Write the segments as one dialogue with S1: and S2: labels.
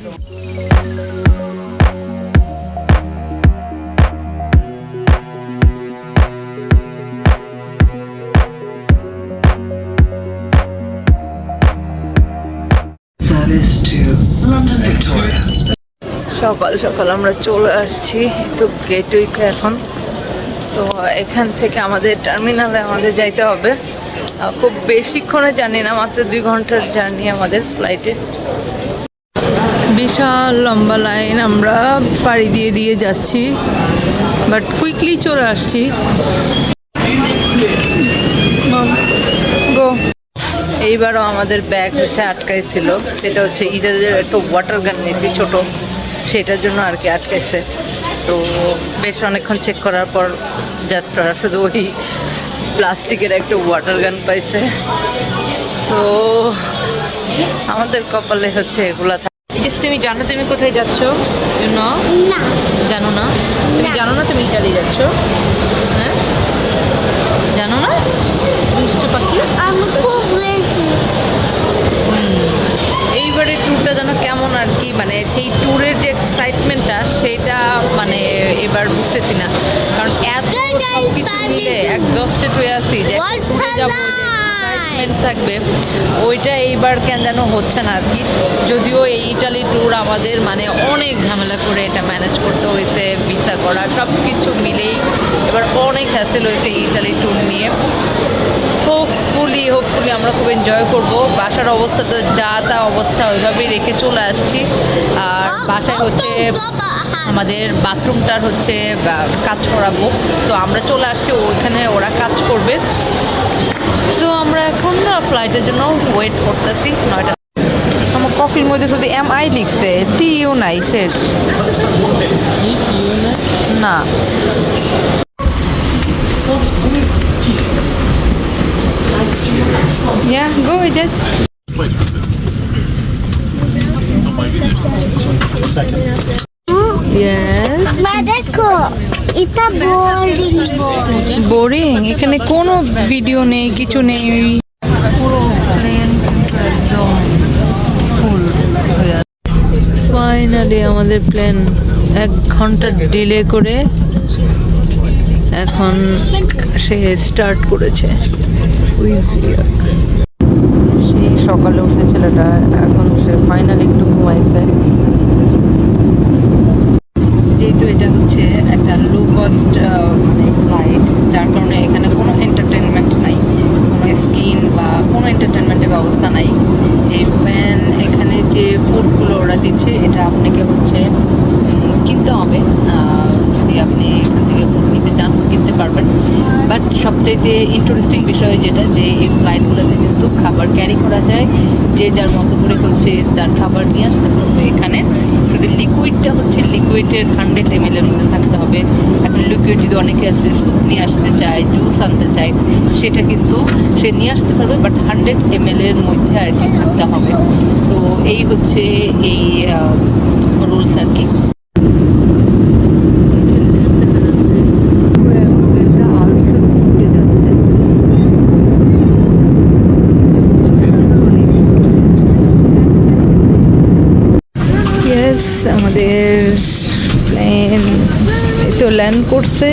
S1: সকাল সকাল আমরা চলে আসছি, তো গেট উইক এখন। তো এখান থেকে আমাদের টার্মিনালে আমাদের যাইতে হবে। খুব বেশিক্ষণে জানি না, মাত্র দুই ঘণ্টার জার্নি আমাদের ফ্লাইটে বিশাল লম্বা লাইন আমরা পাড়ি দিয়ে দিয়ে যাচ্ছি বাট কুইকলি চলে আসছি। গো। এইবারও আমাদের ব্যাগ হচ্ছে আটকাইছিল, সেটা হচ্ছে ঈদের একটা ওয়াটার গান নিয়েছি ছোট, সেটার জন্য আর কি আটকাইছে। তো বেশ অনেকক্ষণ চেক করার পর জাস্ট ওরা শুধু ওই প্লাস্টিকের একটা ওয়াটার গান পাইছে। তো আমাদের কপালে হচ্ছে এগুলা থাকে তুমি জানো তুমি কোথায় যাচ্ছ? না
S2: না।
S1: জানো না? তুমি জানো না তুমি ইটালি যাচ্ছ? হ্যাঁ? জানো না? দুষ্ট পাখি?
S2: আমি খুব
S1: এইবারে ট্যুরটা যেন কেমন আর কি মানে সেই ট্যুরের যে এক্সাইটমেন্টটা সেটা মানে এবার বুঝতেছি না। কারণ এত সব কিছু মিলে একজস্টেড হয়ে আছি যে ট্যুরে যাব? এক্সাইটমেন্ট থাকবে। ওইটা এইবার কেন যেন হচ্ছে না আর কি। যদিও এই ইটালি ট্যুর আমাদের মানে অনেক ঝামেলা করে এটা ম্যানেজ করতে হয়েছে ভিসা করা সব কিছু মিলেই এবার অনেক হ্যাসেল হয়েছে এই ইটালি ট্যুর নিয়ে। হোপফুলি হোপফুলি আমরা খুব এনজয় করব। বাসার অবস্থা তো যা তা অবস্থা ওইভাবেই রেখে চলে আসছি। আর বাসায় হচ্ছে আমাদের বাথরুমটার হচ্ছে কাজ করাবো। তো আমরা চলে আসছি ওইখানে ওরা কাজ করবে। তো ফ্লাইটের জন্য ওয়েট করতেছি নয়টা। আমার কফির মধ্যে শুধু এম আই লিখছে টিও নাই শেষ। না। Yeah, go with it. Yes.
S2: মা দেখো এটা বোরিং
S1: বোরিং এখানে কোনো ভিডিও নেই কিছু নেই। পুরো প্লেন একদম ফুল ফাইনালি আমাদের প্লেন এক ঘণ্টা ডিলে করে এখন সে স্টার্ট করেছে। সেই সকালে উঠছে ছেলেটা, এখন সে ফাইনালি একটু ঘুমাইছে। যেহেতু এটা হচ্ছে একটা লো কস্ট মানে ফ্লাইট যার কারণে এখানে কোনো এন্টারটেনমেন্ট নাই কোনো স্কিন বা কোনো এন্টারটেনমেন্টের ব্যবস্থা নাই। প্যান এখানে যে ফুডগুলো ওরা দিচ্ছে এটা আপনাকে হচ্ছে কিনতে হবে। যদি আপনি এখান থেকে ফুড নিতে চান, কিনতে পারবেন। বাট সবচাইতে ইন্টারেস্টিং বিষয় যেটা, যে এই ফ্লাইটগুলোতে কিন্তু খাবার ক্যারি করা যায়, যে যার মতো করে হচ্ছে তার খাবার নিয়ে আসতে পারবে এখানে। শুধু লিকুইডটা হচ্ছে লিকুইডের এম এর মধ্যে থাকতে হবে। এখন লিকুইড যদি অনেকে আছে স্যুপ নিয়ে আসতে চায় জুস আনতে চায়, সেটা কিন্তু সে নিয়ে আসতে পারবে বাট হান্ড্রেড এম এর মধ্যে আর কি থাকতে হবে। তো এই হচ্ছে এই রুলস আর কি। আমাদের প্লেন তো ল্যান্ড করছে।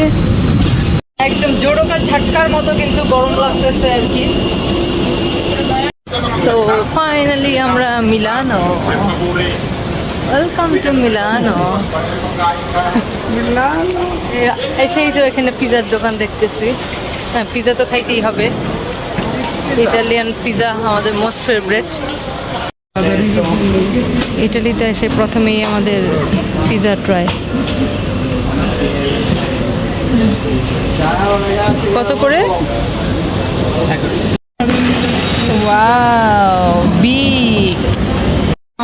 S1: একদম জোড়কা ঝটকার মতো কিন্তু গরম লাগতেছে আর কি। তো ফাইনালি আমরা মিলানো। ওয়েলকাম টু মিলানো। এসেই তো এখানে পিজার দোকান দেখতেছি। হ্যাঁ পিজা তো খাইতেই হবে। ইটালিয়ান পিজা আমাদের মোস্ট ফেভারেট ইটালিতে এসে প্রথমেই আমাদের পিজা ট্রাই। কত করে?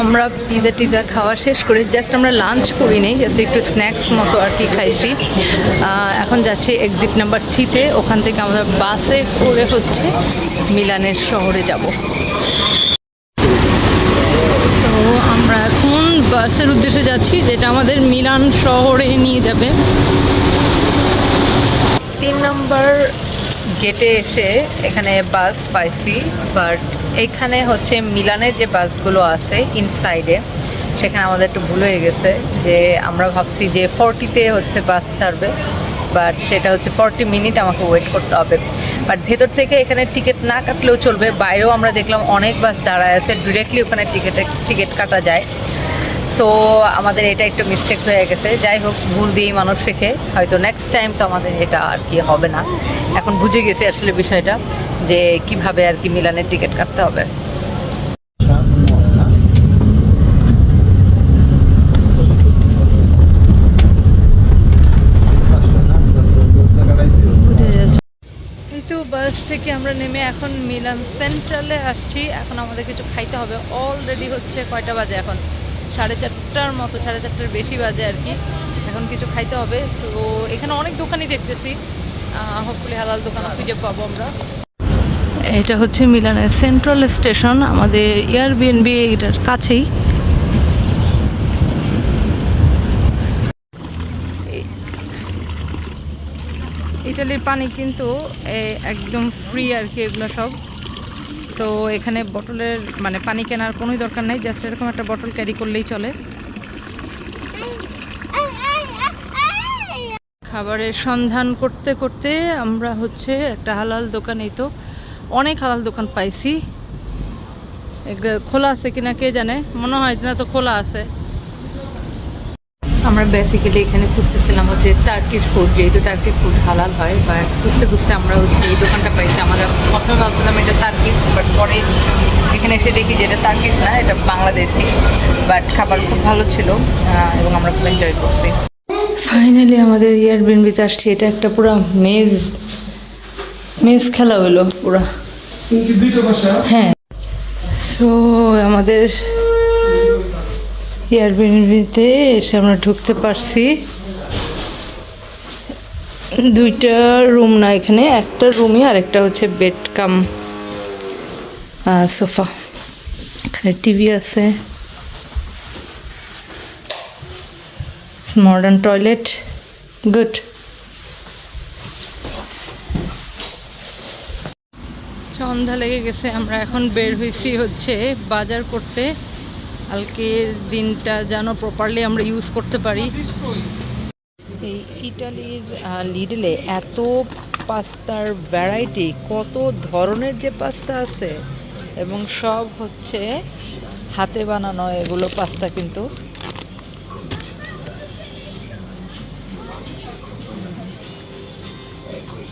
S1: আমরা পিজা টিজা খাওয়া শেষ করে জাস্ট আমরা লাঞ্চ করি নেই, জাস্ট একটু স্ন্যাক্স মতো আর কি খাইছি। এখন যাচ্ছি এক্সিট নাম্বার থ্রিতে ওখান থেকে আমরা বাসে করে হচ্ছে মিলানের শহরে যাব তো আমরা এখন বাসের উদ্দেশ্যে যাচ্ছি, যেটা আমাদের মিলান শহরে নিয়ে যাবে। তিন নম্বর গেটে এসে এখানে বাস পাইছি বাট এখানে হচ্ছে মিলানের যে বাসগুলো আছে ইনসাইডে সেখানে আমাদের একটু ভুল হয়ে গেছে যে আমরা ভাবছি যে ফর্টিতে হচ্ছে বাস ছাড়বে বাট সেটা হচ্ছে ফর্টি মিনিট আমাকে ওয়েট করতে হবে। বাট ভেতর থেকে এখানে টিকিট না কাটলেও চলবে, বাইরেও আমরা দেখলাম অনেক বাস দাঁড়ায় আছে ডিরেক্টলি ওখানে টিকিটে টিকিট কাটা যায়। তো আমাদের এটা একটু মিস্টেক হয়ে গেছে। যাই হোক, ভুল দিয়েই মানুষ শেখে। হয়তো নেক্সট টাইম তো আমাদের এটা আর কি হবে না। এখন বুঝে গেছি আসলে বিষয়টা, যে কীভাবে আর কি মিলানের টিকিট কাটতে হবে। বাস থেকে আমরা নেমে এখন মিলান সেন্ট্রালে আসছি। এখন আমাদের কিছু খাইতে হবে। অলরেডি হচ্ছে কয়টা বাজে এখন? সাড়ে চারটার মতো সাড়ে চারটার বেশি বাজে আর কি। এখন কিছু খাইতে হবে। তো এখানে অনেক দোকানই দেখতেছি। হপফুলি হালাল দোকান খুঁজে পাবো আমরা। এটা হচ্ছে মিলানের সেন্ট্রাল স্টেশন আমাদের এয়ারবিএনবি এটার কাছেই। ইটালির পানি কিন্তু একদম ফ্রি আর কি এগুলো সব। তো এখানে বটলের মানে পানি কেনার কোনোই দরকার নাই জাস্ট এরকম একটা বটল ক্যারি করলেই চলে। খাবারের সন্ধান করতে করতে আমরা হচ্ছে একটা হালাল দোকানেই তো অনেক হালাল দোকান পাইছি। খোলা আছে কিনা কে জানে? মনে হয় না তো খোলা আছে। আমরা বেসিক্যালি এখানে খুঁজতেছিলাম হচ্ছে টার্কিশ ফুড যেহেতু টার্কিশ ফুড হালাল হয় বাট খুঁজতে খুঁজতে আমরা হচ্ছে এই দোকানটা পাইছি। আমরা প্রথমে ভাবছিলাম এটা টার্কিশ বাট পরে এখানে এসে দেখি যে এটা টার্কিশ না এটা বাংলাদেশি বাট খাবার খুব ভালো ছিল এবং আমরা খুব এনজয় করছি। ফাইনালি আমাদের ইয়ার বিনবিতে আসছি এটা একটা পুরো মেজ মেজ খেলা হলো পুরা। হ্যাঁ। সো আমাদের এয়ারবিএনবিতে এসে আমরা ঢুকতে পারছি। দুইটা রুম না এখানে, একটা রুমই আর একটা হচ্ছে বেড কাম সোফা। এখানে টিভি আছে। Modern toilet, good. সন্ধ্যা লেগে গেছে, আমরা এখন বের হয়েছি হচ্ছে বাজার করতে। কালকের দিনটা যেন প্রপারলি আমরা ইউজ করতে পারি। এই ইটালির লিডলে এত পাস্তার ভ্যারাইটি কত ধরনের যে পাস্তা আছে এবং সব হচ্ছে হাতে বানানো এগুলো পাস্তা কিন্তু।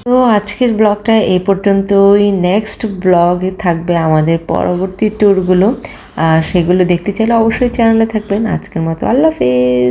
S3: তো আজকের ব্লগটা এই পর্যন্তই। নেক্সট ব্লগে থাকবে আমাদের পরবর্তী ট্যুরগুলো আর সেগুলো দেখতে চাইলে অবশ্যই চ্যানেলে থাকবেন। আজকের মতো আল্লাহ হাফেজ।